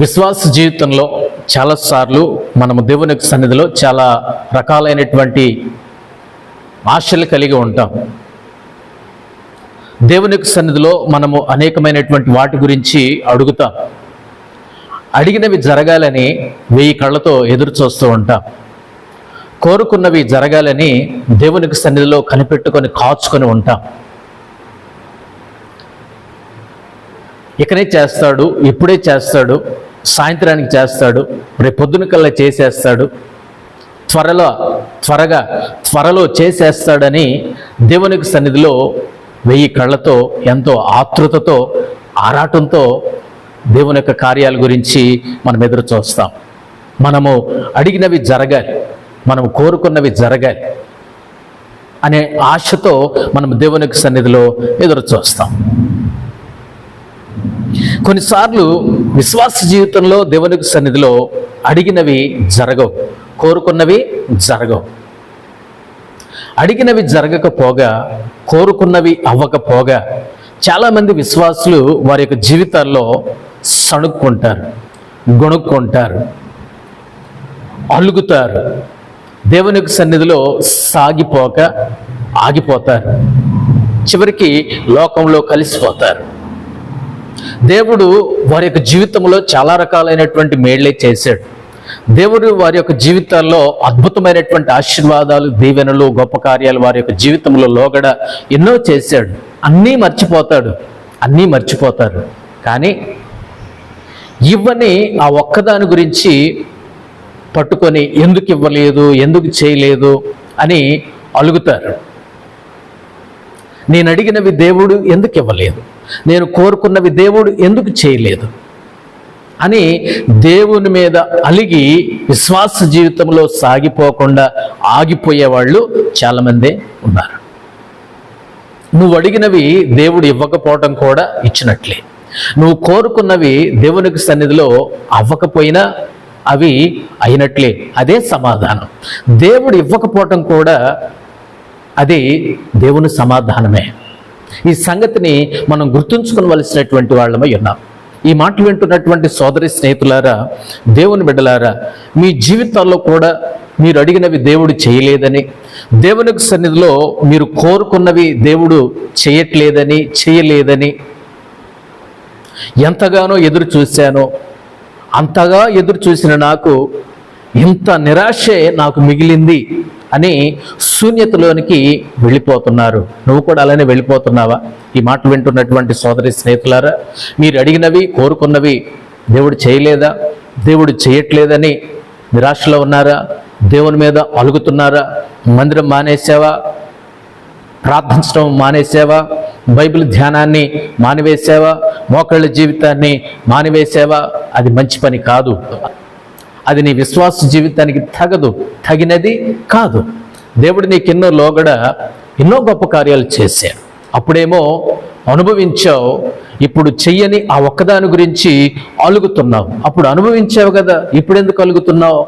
విశ్వాస జీవితంలో చాలాసార్లు మనము దేవుని యొక్క సన్నిధిలో చాలా రకాలైనటువంటి ఆశలు కలిగి ఉంటాం. దేవుని యొక్క సన్నిధిలో మనము అనేకమైనటువంటి వాటి గురించి అడుగుతాం. అడిగినవి జరగాలని వెయ్యి కళ్ళతో ఎదురు చూస్తూ ఉంటాం. కోరుకున్నవి జరగాలని దేవునికి సన్నిధిలో కనిపెట్టుకొని కాచుకొని ఉంటాం. ఇకనే చేస్తాడు ఇప్పుడే చేస్తాడు సాయంత్రానికి చేస్తాడు రేపు పొద్దున కల్లా చేసేస్తాడు త్వరలో త్వరగా త్వరలో చేసేస్తాడని దేవునికి సన్నిధిలో వెయ్యి కళ్ళతో ఎంతో ఆతృతతో ఆరాటంతో దేవుని యొక్క కార్యాల గురించి మనం ఎదురు చూస్తాం. మనము అడిగినవి జరగాలి మనము కోరుకున్నవి జరగాలి అనే ఆశతో మనం దేవునికి సన్నిధిలో ఎదురు చూస్తాం. కొన్నిసార్లు విశ్వాస జీవితంలో దేవునికి సన్నిధిలో అడిగినవి జరగవు కోరుకున్నవి జరగవు. అడిగినవి జరగకపోగా కోరుకున్నవి అవ్వకపోగా చాలామంది విశ్వాసులు వారి యొక్క జీవితాల్లో సణుక్కుంటారు గొణుక్కుంటారు అలుగుతారు దేవునికి సన్నిధిలో సాగిపోక ఆగిపోతారు. చివరికి లోకంలో కలిసిపోతారు. దేవుడు వారి యొక్క జీవితంలో చాలా రకాలైనటువంటి మేళ్ళే చేశాడు. దేవుడు వారి యొక్క జీవితాల్లో అద్భుతమైనటువంటి ఆశీర్వాదాలు దీవెనలు గొప్ప కార్యాలు వారి యొక్క జీవితంలో లోగడ ఎన్నో చేశాడు. అన్నీ మర్చిపోతాడు. అన్నీ మర్చిపోతారు కానీ ఇవ్వని ఆ ఒక్కదాని గురించి పట్టుకొని ఎందుకు ఇవ్వలేదు ఎందుకు చేయలేదు అని అలుగుతారు. నేను అడిగినవి దేవుడు ఎందుకు ఇవ్వలేదు? నేను కోరుకున్నవి దేవుడు ఎందుకు చేయలేదు? అని దేవుని మీద అలిగి విశ్వాస జీవితంలో సాగిపోకుండా ఆగిపోయే వాళ్ళు చాలామందే ఉన్నారు. నువ్వు అడిగినవి దేవుడు ఇవ్వకపోవటం కూడా ఇచ్చినట్లే. నువ్వు కోరుకున్నవి దేవునికి సన్నిధిలో అవ్వకపోయినా అవి అయినట్లే. అదే సమాధానం. దేవుడు ఇవ్వకపోవటం కూడా అది దేవుని సమాధానమే. ఈ సంగతిని మనం గుర్తుంచుకోవలసినటువంటి వాళ్ళమై ఉన్నాం. ఈ మాటలు వింటున్నటువంటి సోదరి స్నేహితులారా దేవుని బిడ్డలారా మీ జీవితాల్లో కూడా మీరు అడిగినవి దేవుడు చేయలేదని దేవునికి సన్నిధిలో మీరు కోరుకున్నవి దేవుడు చేయట్లేదని చేయలేదని ఎంతగానో ఎదురు చూశానో అంతగా ఎదురు చూసిన నాకు ఇంత నిరాశే నాకు మిగిలింది అని శూన్యతలోనికి వెళ్ళిపోతున్నారు. నువ్వు కూడా అలానే వెళ్ళిపోతున్నావా? ఈ మాటలు వింటున్నటువంటి సోదరి స్నేహితులారా మీరు అడిగినవి కోరుకున్నవి దేవుడు చేయలేదా? దేవుడు చేయట్లేదని నిరాశలో ఉన్నారా? దేవుని మీద అలుగుతున్నారా? మందిరం మానేసావా ప్రార్థించడం మానేసావా బైబిల్ ధ్యానాన్ని మానివేసావా మోకళ్ళ జీవితాన్ని మానివేసావా అది మంచి పని కాదు. అది నీ విశ్వాస జీవితానికి తగదు తగినది కాదు. దేవుడు నీకెన్నో లోగడ ఎన్నో గొప్ప కార్యాలు చేశాడు. అప్పుడేమో అనుభవించావు ఇప్పుడు చెయ్యని ఆ ఒక్కదాని గురించి అలుగుతున్నావు. అప్పుడు అనుభవించావు కదా ఇప్పుడు ఎందుకు అలుగుతున్నావు?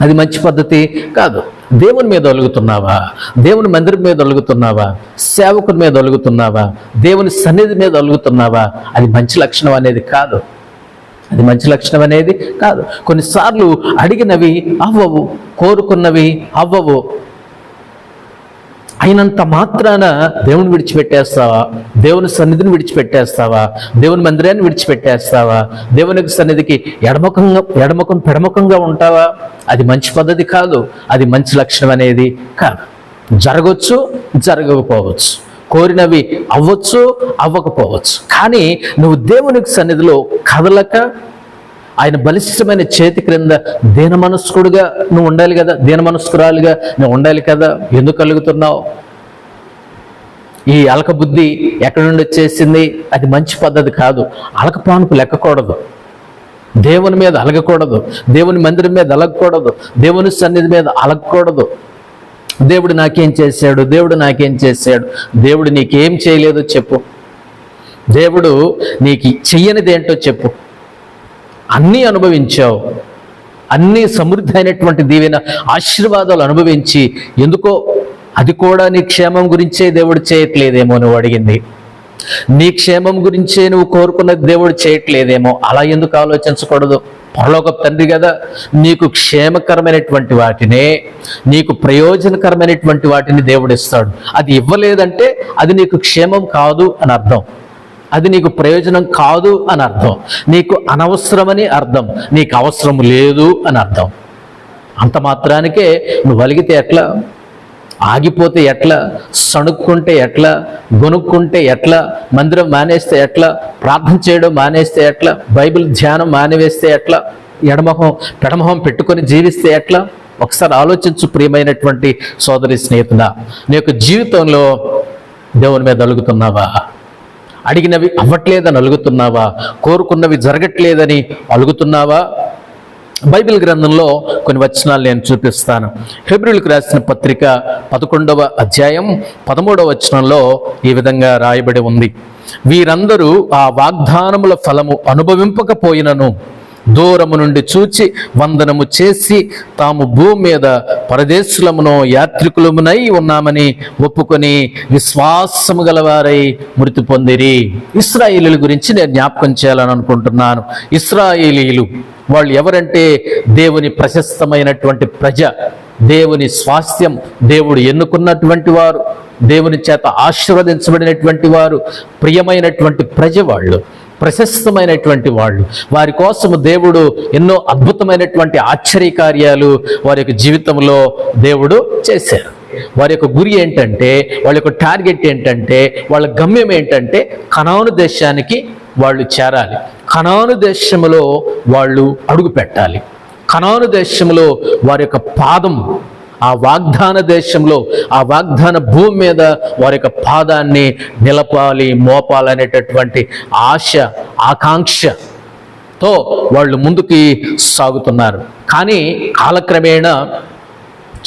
అది మంచి పద్ధతి కాదు. దేవుని మీద ఒలుగుతున్నావా దేవుని మందిరం మీద ఒలుగుతున్నావా సేవకుని మీద ఒలుగుతున్నావా దేవుని సన్నిధి మీద ఒలుగుతున్నావా అది మంచి లక్షణం అనేది కాదు. అది మంచి లక్షణం అనేది కాదు. కొన్నిసార్లు అడిగినవి అవ్వవు కోరుకున్నవి అవ్వవు. అయినంత మాత్రాన దేవుని విడిచిపెట్టేస్తావా? దేవుని సన్నిధిని విడిచిపెట్టేస్తావా? దేవుని మందిరాన్ని విడిచిపెట్టేస్తావా? దేవునికి సన్నిధికి ఎడముఖంగా ఎడముఖం పెడముఖంగా ఉంటావా? అది మంచి పద్ధతి కాదు. అది మంచి లక్షణం అనేది కాదు. జరగవచ్చు జరగకపోవచ్చు. కోరినవి అవ్వచ్చు అవ్వకపోవచ్చు. కానీ నువ్వు దేవునికి సన్నిధిలో కదలక ఆయన బలిష్టమైన చేతి క్రింద దీన మనస్కుడుగా నువ్వు ఉండాలి కదా దీన మనస్కురాలుగా నువ్వు ఉండాలి కదా ఎందుకు కలుగుతున్నావు ఈ అలక బుద్ధి ఎక్కడి నుండి వచ్చేసింది? అది మంచి పద్ధతి కాదు. అలక పానుపు లెక్కకూడదు. దేవుని మీద అలగకూడదు. దేవుని మందిరం మీద అలగకూడదు. దేవుని సన్నిధి మీద అలగకూడదు. దేవుడు నాకేం చేశాడు? దేవుడు నాకేం చేశాడు? దేవుడు నీకేం చేయలేదో చెప్పు. దేవుడు నీకు చెయ్యనిదేంటో చెప్పు. అన్నీ అనుభవించావు. అన్నీ సమృద్ధి అయినటువంటి దీవెన ఆశీర్వాదాలు అనుభవించి ఎందుకో అది కూడా నీ క్షేమం గురించే దేవుడు చేయట్లేదేమో నువ్వు అడిగింది. నీ క్షేమం గురించే నువ్వు కోరుకున్నది దేవుడు చేయట్లేదేమో. అలా ఎందుకు ఆలోచించకూడదు? పరలోక తండ్రి కదా. నీకు క్షేమకరమైనటువంటి వాటినే నీకు ప్రయోజనకరమైనటువంటి వాటిని దేవుడు ఇస్తాడు. అది ఇవ్వలేదంటే అది నీకు క్షేమం కాదు అని అర్థం. అది నీకు ప్రయోజనం కాదు అని అర్థం. నీకు అనవసరమని అర్థం. నీకు అవసరం లేదు అని అర్థం. అంత మాత్రానికే నువ్వు అలిగితే ఎట్లా? ఆగిపోతే ఎట్లా? సణుక్కుంటే ఎట్లా? గొనుక్కుంటే ఎట్లా? మందిరం మానేస్తే ఎట్లా? ప్రార్థన చేయడం మానేస్తే ఎట్లా? బైబిల్ ధ్యానం మానేస్తే ఎట్లా? ఎడమొహం పెడమొహం పెట్టుకొని జీవిస్తే ఎట్లా? ఒకసారి ఆలోచించు ప్రియమైనటువంటి సోదరి స్నేహితుడా నీ యొక్క జీవితంలో దేవుని మీద అలుగుతున్నావా అడిగినవి అవ్వట్లేదని అలుగుతున్నావా? కోరుకున్నవి జరగట్లేదని అలుగుతున్నావా? బైబిల్ గ్రంథంలో కొన్ని వచనాలు నేను చూపిస్తాను. ఫిబ్రిల్కి రాసిన పత్రిక పదకొండవ అధ్యాయం పదమూడవ వచనంలో ఈ విధంగా రాయబడి ఉంది. వీరందరూ ఆ వాగ్దానముల ఫలము అనుభవింపకపోయినను. దూరము నుండి చూచి వందనము చేసి తాము భూమి మీద పరదేశులమునో యాత్రికులమునై ఉన్నామని ఒప్పుకొని విశ్వాసము గలవారై మృతి పొందిరి. ఇస్రాయేలీల గురించి నేను జ్ఞాపకం చేయాలని అనుకుంటున్నాను. ఇస్రాయేలీలు వాళ్ళు ఎవరంటే దేవుని ప్రశస్తమైనటువంటి ప్రజ దేవుని స్వాస్థ్యం దేవుడు ఎన్నుకున్నటువంటి వారు దేవుని చేత ఆశీర్వదించబడినటువంటి వారు ప్రియమైనటువంటి ప్రజ వాళ్ళు. ప్రశస్తమైనటువంటి వాళ్ళు. వారి కోసము దేవుడు ఎన్నో అద్భుతమైనటువంటి ఆశ్చర్యకార్యాలు వారి యొక్క జీవితంలో దేవుడు చేశారు. వారి యొక్క గురి ఏంటంటే వాళ్ళ యొక్క టార్గెట్ ఏంటంటే వాళ్ళ గమ్యం ఏంటంటే కనాను దేశానికి వాళ్ళు చేరాలి. కనాను దేశంలో వాళ్ళు అడుగు పెట్టాలి. కనాను దేశంలో వారి యొక్క పాదం ఆ వాగ్దాన దేశంలో ఆ వాగ్దాన భూమి మీద వారి యొక్క పాదాన్ని నిలపాలి మోపాలనేటటువంటి ఆశ ఆకాంక్షతో వాళ్ళు ముందుకి సాగుతున్నారు. కానీ కాలక్రమేణా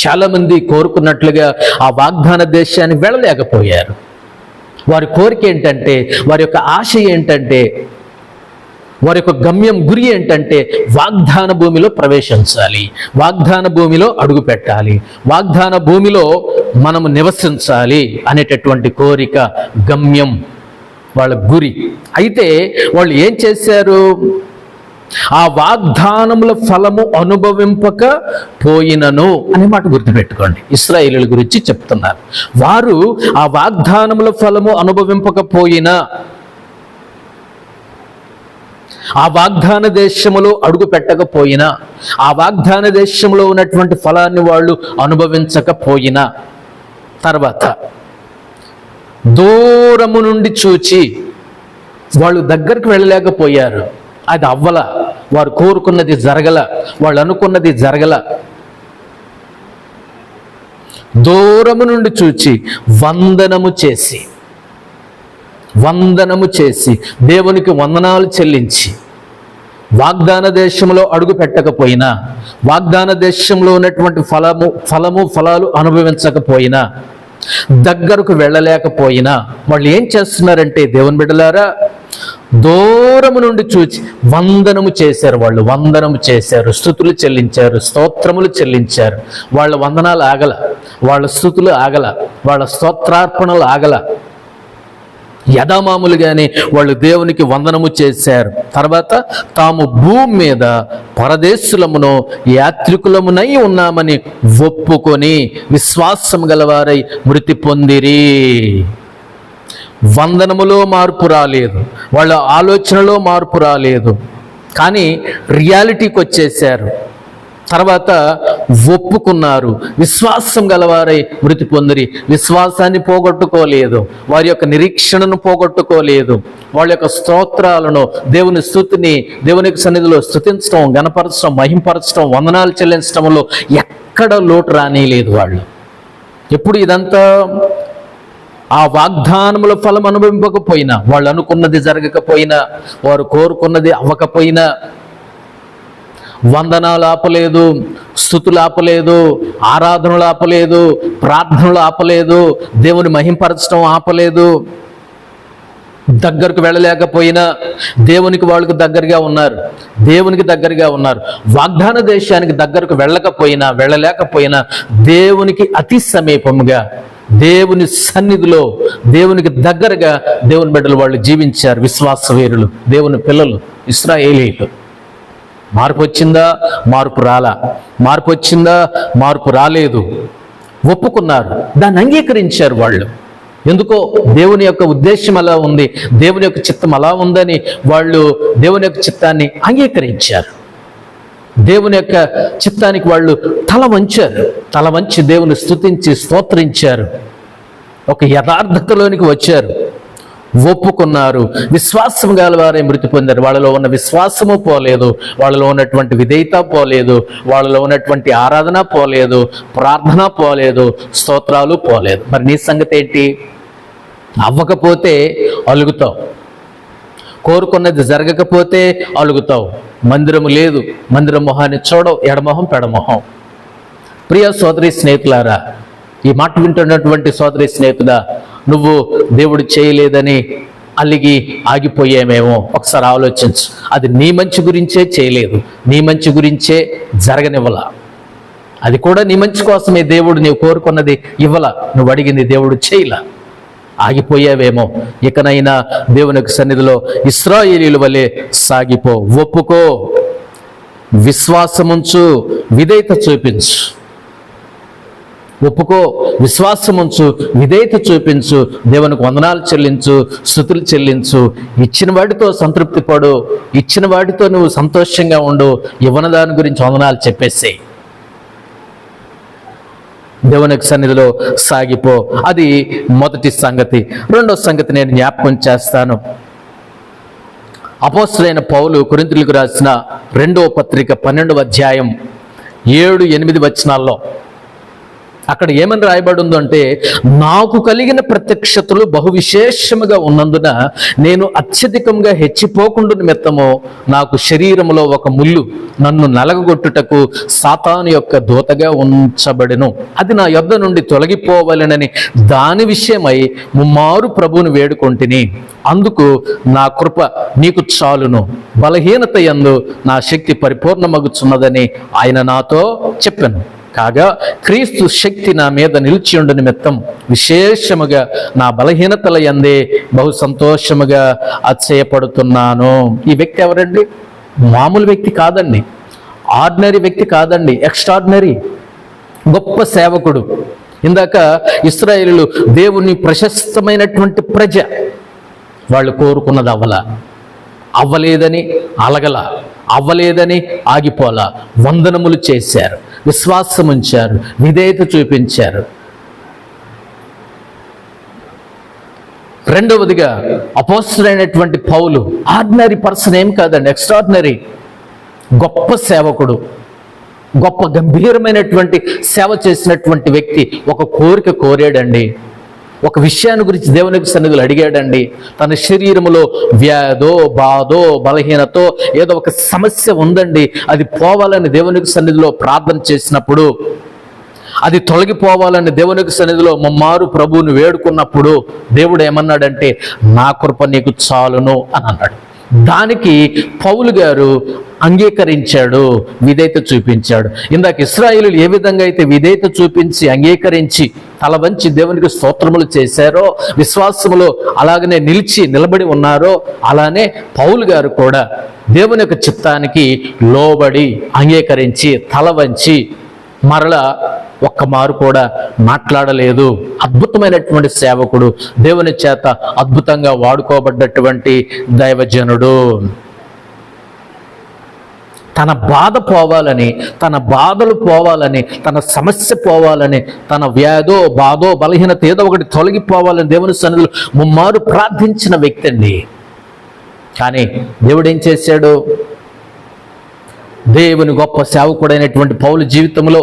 చాలామంది కోరుకున్నట్లుగా ఆ వాగ్దాన దేశాన్ని వెళ్ళలేకపోయారు. వారి కోరిక ఏంటంటే వారి యొక్క ఆశ ఏంటంటే వారి యొక్క గమ్యం గురి ఏంటంటే వాగ్దాన భూమిలో ప్రవేశించాలి. వాగ్దాన భూమిలో అడుగు పెట్టాలి. వాగ్దాన భూమిలో మనము నివసించాలి అనేటటువంటి కోరిక గమ్యం వాళ్ళ గురి. అయితే వాళ్ళు ఏం చేశారు? ఆ వాగ్దానముల ఫలము అనుభవింపక పోయినను అనే మాట గుర్తుపెట్టుకోండి. ఇస్రాయేలీల గురించి చెప్తున్నారు. వారు ఆ వాగ్దానముల ఫలము అనుభవింపకపోయినా ఆ వాగ్దాన దేశములో అడుగు పెట్టకపోయినా ఆ వాగ్దాన దేశంలో ఉన్నటువంటి ఫలాన్ని వాళ్ళు అనుభవించకపోయినా తర్వాత దూరము నుండి చూచి వాళ్ళు దగ్గరికి వెళ్ళలేకపోయారు. అది అవ్వల. వారు కోరుకున్నది జరగల. వాళ్ళు అనుకున్నది జరగల. దూరము నుండి చూచి వందనము చేసి వందనము చేసి దేవునికి వందనాలు చెల్లించి వాగ్దాన దేశంలో అడుగు పెట్టకపోయినా వాగ్దాన దేశంలో ఉన్నటువంటి ఫలము ఫలము ఫలాలు అనుభవించకపోయినా దగ్గరకు వెళ్ళలేకపోయినా వాళ్ళు ఏం చేస్తున్నారంటే దేవుని బిడ్డలారా దూరము నుండి చూచి వందనము చేశారు వాళ్ళు వందనము చేశారు స్థుతులు చెల్లించారు స్తోత్రములు చెల్లించారు. వాళ్ళ వందనాలు ఆగల వాళ్ళ స్థుతులు ఆగల వాళ్ళ స్తోత్రార్పణలు ఆగల యథామాములుగానే వాళ్ళు దేవునికి వందనము చేశారు. తర్వాత తాము భూమి మీద పరదేశులమును యాత్రికులమునై ఉన్నామని ఒప్పుకొని విశ్వాసం గలవారై మృతి పొందిరి. వందనములో మార్పు రాలేదు. వాళ్ళ ఆలోచనలో మార్పు రాలేదు. కానీ రియాలిటీకి వచ్చేసారు తర్వాత ఒప్పుకున్నారు. విశ్వాసం గలవారై మృతి పొందిరి. విశ్వాసాన్ని పోగొట్టుకోలేదు. వారి యొక్క నిరీక్షణను పోగొట్టుకోలేదు. వాళ్ళ యొక్క స్తోత్రాలను దేవుని స్థుతిని దేవుని సన్నిధిలో స్థుతించడం గణపరచడం మహింపరచడం వందనాలు చెల్లించడంలో ఎక్కడ లోటు రానిలేదు వాళ్ళు. ఎప్పుడు ఇదంతా ఆ వాగ్దానముల ఫలం అనుభవింపకపోయినా వాళ్ళు అనుకున్నది జరగకపోయినా వారు కోరుకున్నది అవ్వకపోయినా వందనాలు ఆపలేదు స్థుతులు ఆపలేదు ఆరాధనలు ఆపలేదు ప్రార్థనలు ఆపలేదు దేవుని మహింపరచడం ఆపలేదు. దగ్గరకు వెళ్ళలేకపోయినా దేవునికి వాళ్ళకు దగ్గరగా ఉన్నారు దేవునికి దగ్గరగా ఉన్నారు. వాగ్దాన దేశానికి దగ్గరకు వెళ్ళకపోయినా వెళ్ళలేకపోయినా దేవునికి అతి సమీపముగా దేవుని సన్నిధిలో దేవునికి దగ్గరగా దేవుని బిడ్డలు వాళ్ళు జీవించారు. విశ్వాస వీరులు దేవుని పిల్లలు ఇస్రాయేలీలు. మార్పు వచ్చిందా? మార్పు రాలా? మార్పు వచ్చిందా? మార్పు రాలేదు. ఒప్పుకున్నారు. దాన్ని అంగీకరించారు వాళ్ళు. ఎందుకో దేవుని యొక్క ఉద్దేశం అలా ఉంది. దేవుని యొక్క చిత్తం అలా ఉందని వాళ్ళు దేవుని యొక్క చిత్తాన్ని అంగీకరించారు. దేవుని యొక్క చిత్తానికి వాళ్ళు తల వంచారు. తల వంచి దేవుని స్తుతించి స్తోత్రించారు. ఒక యథార్థతలోనికి వచ్చారు. ఒప్పుకున్నారు. విశ్వాసం గల వారే మృతి పొందారు. వాళ్ళలో ఉన్న విశ్వాసము పోలేదు. వాళ్ళలో ఉన్నటువంటి విధేయత పోలేదు. వాళ్ళలో ఉన్నటువంటి ఆరాధన పోలేదు. ప్రార్థన పోలేదు. స్తోత్రాలు పోలేదు. మరి నీ సంగతి ఏంటి? అవ్వకపోతే అలుగుతావు. కోరుకున్నది జరగకపోతే అలుగుతావు. మందిరము లేదు. మందిరం మొహాన్ని చూడవు. ఎడమొహం పెడమొహం. ప్రియ సోదరి స్నేహితులారా ఈ మాట వింటున్నటువంటి సోదరి స్నేహితుడా నువ్వు దేవుడు చేయలేదని అలిగి ఆగిపోయామేమో ఒకసారి ఆలోచించు. అది నీ మంచి గురించే చేయలేదు. నీ మంచి గురించే జరగనివ్వల. అది కూడా నీ మంచి కోసమే దేవుడు నీవు కోరుకున్నది ఇవ్వల. నువ్వు అడిగింది దేవుడు చేయలా. ఆగిపోయావేమో. ఇకనైనా దేవునికి సన్నిధిలో ఇస్రాయేలీల వలె సాగిపో. ఒప్పుకో. విశ్వాసముంచు విధేయత చూపించు. ఒప్పుకో విశ్వాసముంచు విధేయత చూపించు దేవునికి వందనాలు చెల్లించు స్థుతులు చెల్లించు. ఇచ్చిన వాటితో సంతృప్తి పడు ఇచ్చిన వాటితో నువ్వు సంతోషంగా ఉండు ఇవ్వన దాని గురించి వందనాలు చెప్పేసేయి దేవునికి సన్నిధిలో సాగిపో. అది మొదటి సంగతి. రెండో సంగతి నేను జ్ఞాపకం చేస్తాను. అపోస్తులైన పౌలు కొరింథీయులకు రాసిన రెండవ పత్రిక పన్నెండవ అధ్యాయం ఏడు ఎనిమిది వచనాల్లో అక్కడ ఏమని రాయబడి ఉందో అంటే నాకు కలిగిన ప్రత్యక్షతలు బహువిశేషముగా ఉన్నందున నేను అత్యధికంగా హెచ్చిపోకుండా నిమిత్తము నాకు శరీరములో ఒక ముళ్ళు నన్ను నలగగొట్టుటకు సాతాను యొక్క దూతగా ఉంచబడెను. అది నా యొద్ద నుండి తొలగిపోవాలనని దాని విషయమై ముమ్మారు ప్రభువును వేడుకొంటిని. అందుకు నా కృప నీకు చాలును. బలహీనత యందు నా శక్తి పరిపూర్ణమగుచున్నదని ఆయన నాతో చెప్పాను. కాగా క్రీస్తు శక్తి నా మీద నిలిచి ఉండు నిమిత్తం విశేషముగా నా బలహీనతల ఎందే బహు సంతోషముగా అచ్చయపడుతున్నాను. ఈ వ్యక్తి ఎవరండి? మామూలు వ్యక్తి కాదండి. ఆర్డినరీ వ్యక్తి కాదండి. ఎక్స్ట్రాడినరీ గొప్ప సేవకుడు. ఇందాక ఇస్రాయేలు దేవుని ప్రశస్తమైనటువంటి ప్రజ. వాళ్ళు కోరుకున్నది అవ్వల. అవ్వలేదని అలగల. అవ్వలేదని ఆగిపోలా. వందనములు చేశారు. విశ్వాసం ఉంచారు విధేయత చూపించారు. రెండవదిగా అపోస్తుడైనటువంటి పౌలు ఆర్డినరీ పర్సన్ ఏం కాదండి ఎక్స్ట్రాడినరీ గొప్ప సేవకుడు గొప్ప గంభీరమైనటువంటి సేవ చేసినటువంటి వ్యక్తి ఒక కోరిక కోరాడండి. ఒక విషయాన్ని గురించి దేవునికి సన్నిధులు అడిగాడండి. తన శరీరములో వ్యాధో బాధో బలహీనతో ఏదో ఒక సమస్య ఉందండి. అది పోవాలని దేవునికి సన్నిధిలో ప్రార్థన చేసినప్పుడు అది తొలగిపోవాలని దేవునికి సన్నిధిలో మమ్మారు ప్రభువుని వేడుకున్నప్పుడు దేవుడు ఏమన్నాడంటే నా కృప నీకు చాలును అని అన్నాడు. దానికి పౌలు గారు అంగీకరించాడు విధేయత చూపించాడు. ఇందాక ఇస్రాయిలు ఏ విధంగా అయితే విధేయత చూపించి అంగీకరించి తల వంచి దేవునికి స్తోత్రములు చేశారో విశ్వాసములో అలాగనే నిలిచి నిలబడి ఉన్నారో అలానే పౌలు గారు కూడా దేవుని యొక్క చిత్తానికి లోబడి అంగీకరించి తల వంచి మరల ఒక్క మారు కూడా మాట్లాడలేదు. అద్భుతమైనటువంటి సేవకుడు దేవుని చేత అద్భుతంగా వాడుకోబడ్డటువంటి దైవజనుడు. తన బాధ పోవాలని తన బాధలు పోవాలని తన సమస్య పోవాలని తన వ్యాధో బాధో బలహీనత ఏదో ఒకటి తొలగిపోవాలని దేవుని సన్నిధిలో ముమ్మారు ప్రార్థించిన వ్యక్తి అండి. కానీ దేవుడు ఏం చేశాడు? దేవుని గొప్ప సేవకుడైనటువంటి పౌలు జీవితంలో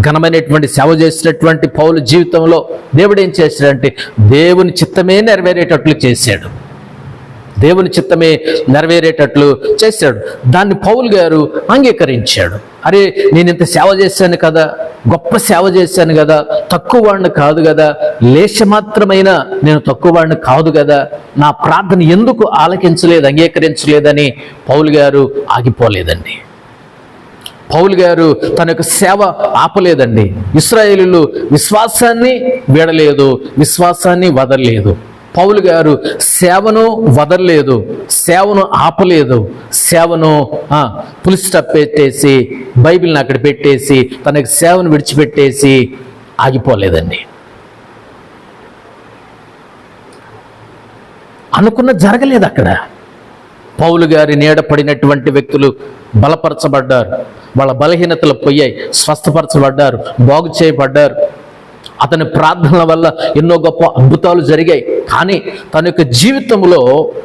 ఘనమైనటువంటి సేవ చేసినటువంటి పౌలు జీవితంలో దేవుడు ఏం చేశాడంటే దేవుని చిత్తమే నెరవేరేటట్లు చేశాడు. దేవుని చిత్తమే నెరవేరేటట్లు చేశాడు. దాన్ని పౌలు గారు అంగీకరించాడు. అరే నేను ఇంత సేవ చేశాను కదా గొప్ప సేవ చేశాను కదా తక్కువ వాడిని కాదు కదా లేశమాత్రమైన నేను తక్కువ వాడిని కాదు కదా నా ప్రార్థన ఎందుకు ఆలకించలేదు అంగీకరించలేదని పౌలు గారు ఆగిపోలేదండి. పౌలు గారు తన యొక్క సేవ ఆపలేదండి. ఇస్రాయేలీలు విశ్వాసాన్ని వీడలేదు విశ్వాసాన్ని వదలలేదు. పౌలు గారు సేవను వదలలేదు సేవను ఆపలేదు సేవను పులిస్టప్ పెట్టేసి బైబిల్ని అక్కడ పెట్టేసి తనకి సేవను విడిచిపెట్టేసి ఆగిపోలేదండి. అనుకున్న జరగలేదు అక్కడ. పౌలు గారి నీడ పడినటువంటి వ్యక్తులు బలపరచబడ్డారు. వాళ్ళ బలహీనతలు పోయాయి స్వస్థపరచబడ్డారు బాగు చేయబడ్డారు. అతని ప్రార్థనల వల్ల ఎన్నో గొప్ప అద్భుతాలు జరిగాయి. కానీ తన యొక్క జీవితంలో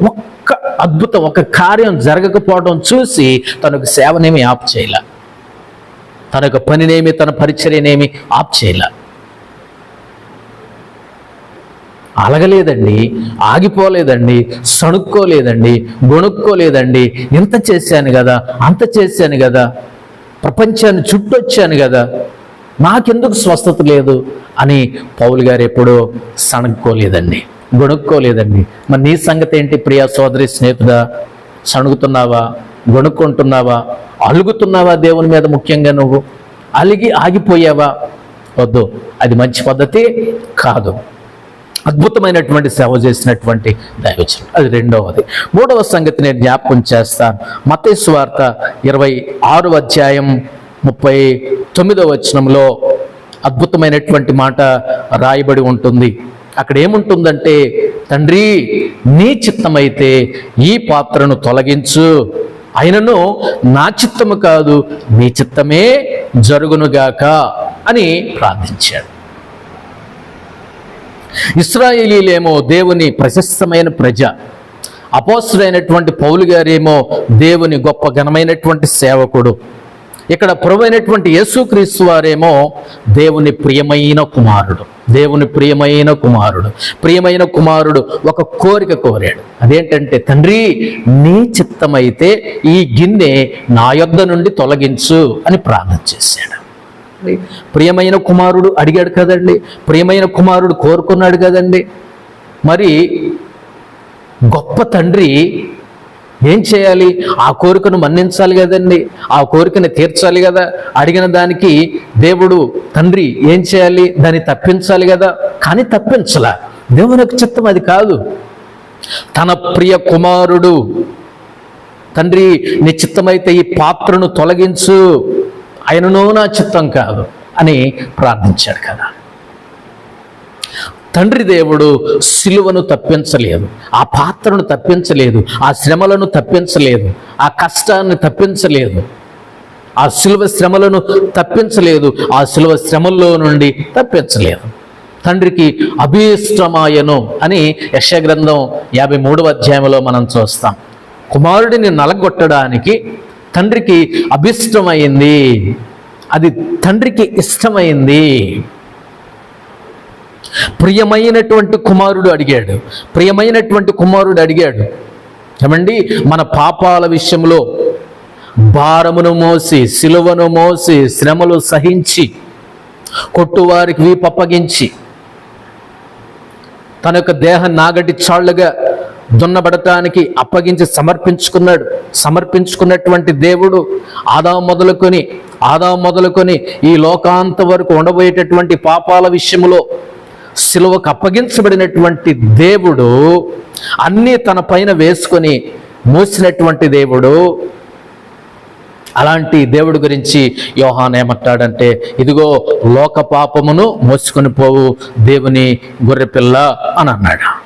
ఒక్క అద్భుతం ఒక కార్యం జరగకపోవడం చూసి తనకు సేవనేమి ఆప్ చేయలే. తన యొక్క పనినేమి తన పరిచర్యనేమి ఆప్ చేయలే. అలగలేదండి ఆగిపోలేదండి సణుక్కోలేదండి గొణుక్కోలేదండి. ఇంత చేశాను కదా అంత చేశాను కదా. ప్రపంచాన్ని చుట్టొచ్చాను కదా నాకెందుకు స్వస్థత లేదు అని పౌలు గారు ఎప్పుడూ సణుక్కోలేదండి గొణుక్కోలేదండి. మరి నీ సంగతి ఏంటి ప్రియా సోదరి స్నేహితుడా? సణుగుతున్నావా? గొణుక్కుంటున్నావా? అలుగుతున్నావా దేవుని మీద ముఖ్యంగా నువ్వు? అలిగి ఆగిపోయావా? వద్దు అది మంచి పద్ధతి కాదు. అద్భుతమైనటువంటి సేవ చేసినటువంటి దైవచనం. అది రెండవది. మూడవ సంగతి నేను జ్ఞాపకం చేస్తాను. మతేశ్వార్త ఇరవై ఆరు అధ్యాయం ముప్పై తొమ్మిదవ వచనంలో అద్భుతమైనటువంటి మాట రాయబడి ఉంటుంది. అక్కడ ఏముంటుందంటే తండ్రి నీ చిత్తమైతే ఈ పాత్రను తొలగించు. అయినను నా చిత్తము కాదు నీ చిత్తమే జరుగునుగాక అని ప్రార్థించాడు. ఇస్రాయేలీలేమో దేవుని ప్రశస్తమైన ప్రజ. అపోస్తుడైనటువంటి పౌలు గారేమో దేవుని గొప్ప ఘనమైనటువంటి సేవకుడు. ఇక్కడ ప్రభువైనటువంటి యేసుక్రీస్తు వారేమో దేవుని ప్రియమైన కుమారుడు. దేవుని ప్రియమైన కుమారుడు. ప్రియమైన కుమారుడు ఒక కోరిక కోరాడు. అదేంటంటే తండ్రి నీ చిత్తమైతే ఈ గిన్నె నా యొద్ద నుండి తొలగించు అని ప్రార్థన చేశాడు. ప్రియమైన కుమారుడు అడిగాడు కదండి. ప్రియమైన కుమారుడు కోరుకున్నాడు కదండి. మరి గొప్ప తండ్రి ఏం చేయాలి? ఆ కోరికను మన్నించాలి కదండి. ఆ కోరికను తీర్చాలి కదా. అడిగిన దానికి దేవుడు తండ్రి ఏం చేయాలి? దాన్ని తప్పించాలి కదా. కానీ తప్పించలా. దేవుని యొక్క చిత్తం అది కాదు. తన ప్రియ కుమారుడు తండ్రి నిశ్చిత్తమైతే ఈ పాత్రను తొలగించు. ఆయననో నా చిత్తం కాదు అని ప్రార్థించాడు కదా. తండ్రి దేవుడు సిలువను తప్పించలేదు ఆ పాత్రను తప్పించలేదు ఆ శ్రమలను తప్పించలేదు ఆ కష్టాన్ని తప్పించలేదు ఆ సిలువ శ్రమలను తప్పించలేదు ఆ సిలువ శ్రమల్లో నుండి తప్పించలేదు. తండ్రికి అభీష్టమాయను అని యశగ్రంథం యాభై మూడవ అధ్యాయంలో మనం చూస్తాం. కుమారుడిని నలగొట్టడానికి తండ్రికి అభిష్టమైంది. అది తండ్రికి ఇష్టమైంది. ప్రియమైనటువంటి కుమారుడు అడిగాడు. ప్రియమైనటువంటి కుమారుడు అడిగాడు. ఏమండి మన పాపాల విషయంలో భారమును మోసి సిలువను మోసి శ్రమలు సహించి కొట్టువారికి వీపప్పగించి తన యొక్క దేహం నాగటి చాళ్ళుగా దున్నబడటానికి అప్పగించి సమర్పించుకున్నాడు. సమర్పించుకున్నటువంటి దేవుడు ఆదా మొదలుకొని ఆదా మొదలుకొని ఈ లోకాంత వరకు ఉండబోయేటటువంటి పాపాల విషయంలో సిలువకు అప్పగించబడినటువంటి దేవుడు అన్నీ తన పైన వేసుకొని మోసినటువంటి దేవుడు. అలాంటి దేవుడి గురించి యోహాన్ ఏమంటాడంటే ఇదిగో లోక పాపమును మోసుకొని పోవు దేవుని గొర్రెపిల్ల అని అన్నాడు.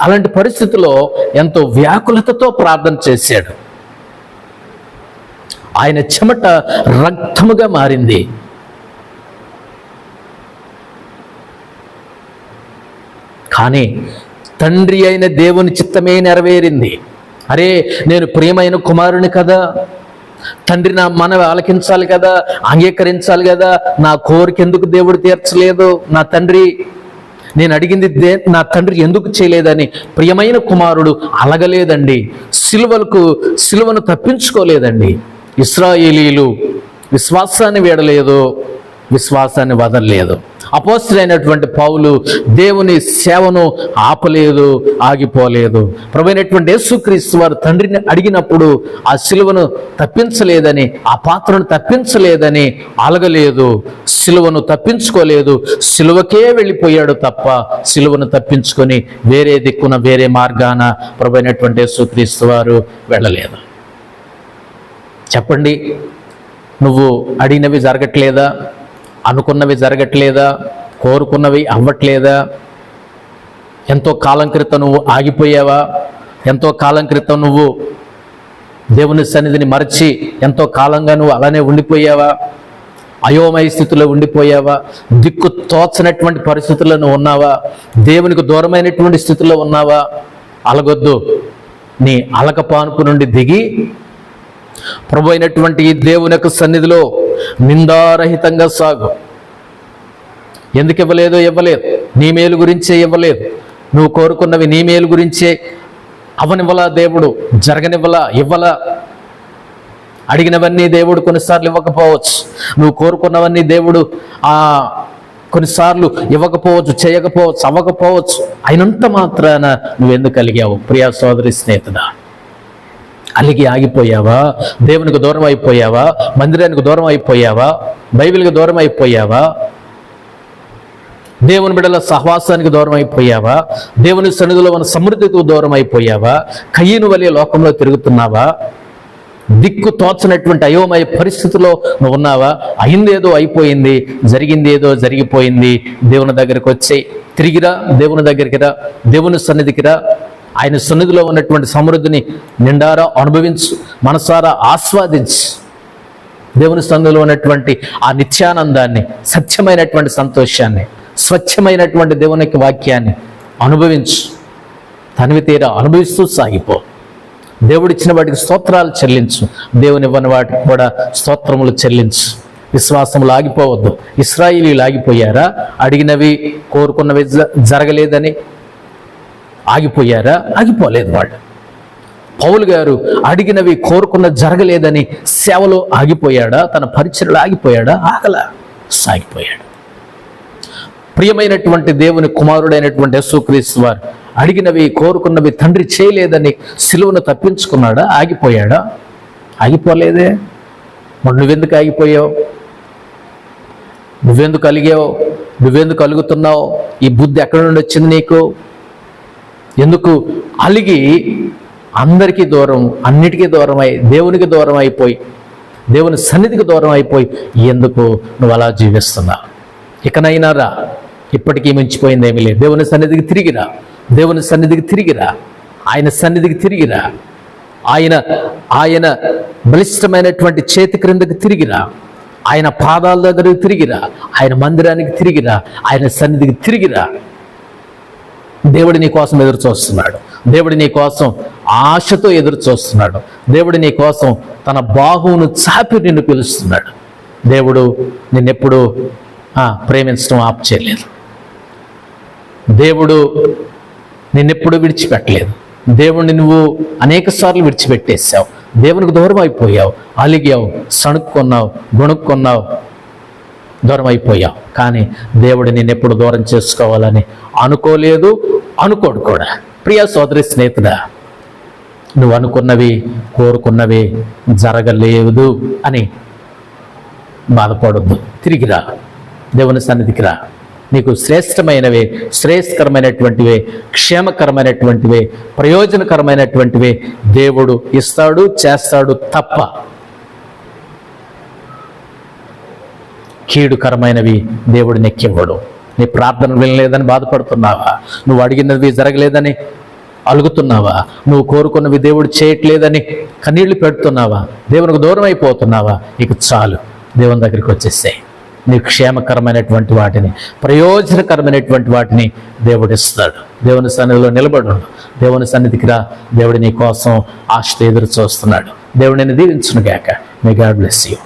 అలాంటి పరిస్థితిలో ఎంతో వ్యాకులతతో ప్రార్థన చేశాడు. ఆయన చెమట రక్తముగా మారింది. కానీ తండ్రి అయిన దేవుని చిత్తమే నెరవేరింది. అరే నేను ప్రియమైన కుమారుని కదా. తండ్రి నా మనవి ఆలకించాలి కదా అంగీకరించాలి కదా. నా కోరిక ఎందుకు దేవుడు తీర్చలేదు? నా తండ్రి నేను అడిగింది దే నా తండ్రి ఎందుకు చేయలేదని? ప్రియమైన కుమారుడు అలగలేదండి. సిలువలకు సిలువను తప్పించుకోలేదండి. ఇస్రాయేలీలు విశ్వాసాన్ని వీడలేదు. విశ్వాసాన్ని వదలలేదు. అపోస్తులైనటువంటి పౌలు దేవుని సేవను ఆపలేదు ఆగిపోలేదు. ప్రభుత్వ యేసుక్రీస్తు వారు తండ్రిని అడిగినప్పుడు ఆ సిలువను తప్పించలేదని ఆ పాత్రను తప్పించలేదని అలగలేదు. సిలువను తప్పించుకోలేదు. సిలువకే వెళ్ళిపోయాడు తప్ప సిలువను తప్పించుకొని వేరే దిక్కున వేరే మార్గాన ప్రభుత్వ యేసుక్రీస్తు వారు వెళ్ళలేదు. చెప్పండి నువ్వు అడిగినవి జరగట్లేదా? అనుకున్నవి జరగట్లేదా? కోరుకున్నవి అవ్వట్లేదా? ఎంతో కాలం క్రితం నువ్వు ఆగిపోయావా? ఎంతో కాలం క్రితం నువ్వు దేవుని సన్నిధిని మరచి ఎంతో కాలంగా నువ్వు అలానే ఉండిపోయావా? అయోమయ స్థితిలో ఉండిపోయావా? దిక్కు తోచనటువంటి పరిస్థితుల్లో నువ్వు ఉన్నావా? దేవునికి దూరమైనటువంటి స్థితిలో ఉన్నావా? అలగొద్దు. నీ అలకపానుపు నుండి దిగి ప్రభు అయినటువంటి ఈ దేవుని యొక్క సన్నిధిలో నిందారహితంగా సాగు. ఎందుకు ఇవ్వలేదో? ఇవ్వలేదు. నీ మేలు గురించే ఇవ్వలేదు. నువ్వు కోరుకున్నవి నీ మేలు గురించే అవనివ్వలా దేవుడు జరగనివ్వలా ఇవ్వలా. అడిగినవన్నీ దేవుడు కొన్నిసార్లు ఇవ్వకపోవచ్చు. నువ్వు కోరుకున్నవన్నీ దేవుడు ఆ కొన్నిసార్లు ఇవ్వకపోవచ్చు చేయకపోవచ్చు అవ్వకపోవచ్చు. అయినంత మాత్రాన నువ్వెందుకు కలిగావు? ప్రియా సోదరి స్నేహితుడా అలిగి ఆగిపోయావా? దేవునికి దూరం అయిపోయావా? మందిరానికి దూరం అయిపోయావా? బైబిల్కి దూరం అయిపోయావా? దేవుని బిడల సహవాసానికి దూరం అయిపోయావా? దేవుని సన్నిధిలో ఉన్న సమృద్ధికి దూరం అయిపోయావా? కయ్యను వలె లోకంలో తిరుగుతున్నావా? దిక్కు తోచనటువంటి అయోమయ పరిస్థితిలో నువ్వు ఉన్నావా? అయిందేదో అయిపోయింది జరిగింది ఏదో జరిగిపోయింది. దేవుని దగ్గరికి వచ్చి తిరిగిరా దేవుని దగ్గరికి రా. దేవుని సన్నిధికి రా. ఆయన సన్నిధిలో ఉన్నటువంటి సమృద్ధిని నిండారా అనుభవించు మనసారా ఆస్వాదించు. దేవుని సన్నిధిలో ఉన్నటువంటి ఆ నిత్యానందాన్ని సత్యమైనటువంటి సంతోషాన్ని స్వచ్ఛమైనటువంటి దేవుని యొక్క వాక్యాన్ని అనుభవించు. తనివి తీరా అనుభవిస్తూ సాగిపో. దేవుడిచ్చిన వాటికి స్తోత్రాలు చెల్లించు. దేవుని ఇవ్వని వాటికి కూడా స్తోత్రములు చెల్లించు. విశ్వాసములు ఆగిపోవద్దు. ఇస్రాయిలీలు ఆగిపోయారా? అడిగినవి కోరుకున్నవి జరగలేదని ఆగిపోయారా? ఆగిపోలేదు వాళ్ళు. పౌలు గారు అడిగినవి కోరుకున్న జరగలేదని సేవలో ఆగిపోయాడా? తన పరిచయలు ఆగిపోయాడా? ఆగలా. సాగిపోయాడు. ప్రియమైనటువంటి దేవుని కుమారుడైనటువంటి యేసుక్రీస్తు వారు అడిగినవి కోరుకున్నవి తండ్రి చేయలేదని సిలువను తప్పించుకున్నాడా? ఆగిపోయాడా? ఆగిపోలేదే. మరి నువ్వెందుకు ఆగిపోయావు? నువ్వెందుకు అలిగావు? నువ్వెందుకు అలుగుతున్నావు? ఈ బుద్ధి ఎక్కడి నుండి వచ్చింది నీకు? ఎందుకు? అలిగి అందరికీ దూరం అన్నిటికీ దూరం అయి దేవునికి దూరం అయిపోయి దేవుని సన్నిధికి దూరం అయిపోయి ఎందుకు నువ్వు అలా జీవిస్తున్నా? ఇకనైనా రా. ఇప్పటికీ మించిపోయింది ఏమీ లేదు. దేవుని సన్నిధికి తిరిగిరా దేవుని సన్నిధికి తిరిగిరా ఆయన సన్నిధికి తిరిగిరా ఆయన ఆయన బలిష్టమైనటువంటి చేతి క్రిందకి తిరిగిరా ఆయన పాదాల దగ్గరకు తిరిగిరా ఆయన మందిరానికి తిరిగిరా ఆయన సన్నిధికి తిరిగిరా దేవుడు నీ కోసం ఎదురు చూస్తున్నాడు. దేవుడు నీ కోసం ఆశతో ఎదురు చూస్తున్నాడు. దేవుడు నీ కోసం తన బాహువును చాపి నిన్ను పిలుస్తున్నాడు. దేవుడు నిన్నెప్పుడు ఆ, ప్రేమించడం ఆప్ చేయలేదు దేవుడు నిన్నెప్పుడు విడిచిపెట్టలేదు. దేవుడిని నువ్వు అనేక సార్లు విడిచిపెట్టేశావు. దేవునికి దూరం అయిపోయావు. అలిగావు సణుక్కున్నావు గొణుక్కున్నావు దూరం అయిపోయావు కానీ దేవుడు నిన్నెప్పుడు దూరం చేసుకోవాలని అనుకోలేదు అనుకోడు కూడా. ప్రియ సోదరి స్నేహితుడా నువ్వు అనుకున్నవి కోరుకున్నవి జరగలేదు అని బాధపడొద్దు. తిరిగిరా దేవుని సన్నిధికి రా. నీకు శ్రేష్టమైనవే శ్రేయస్కరమైనటువంటివే క్షేమకరమైనటువంటివే ప్రయోజనకరమైనటువంటివే దేవుడు ఇస్తాడు చేస్తాడు తప్ప కీడుకరమైనవి దేవుడు నెక్కివ్వడు. నీ ప్రార్థన వినలేదని బాధపడుతున్నావా? నువ్వు అడిగినవి జరగలేదని అలుగుతున్నావా? నువ్వు కోరుకున్నవి దేవుడు చేయట్లేదని కన్నీళ్ళు పెడుతున్నావా? దేవునికి దూరం అయిపోతున్నావా? ఇక చాలు. దేవుని దగ్గరికి వచ్చేసాయి. నీకు క్షేమకరమైనటువంటి వాటిని ప్రయోజనకరమైనటువంటి వాటిని దేవుడిస్తాడు దేవుని సన్నిధిలో నిలబడు. దేవుని సన్నిధికి రా. దేవుడి నీ కోసం ఆశ ఎదురు చూస్తున్నాడు. దేవుడిని దీవించును గాక మే గాడ్ బ్లెస్ యూ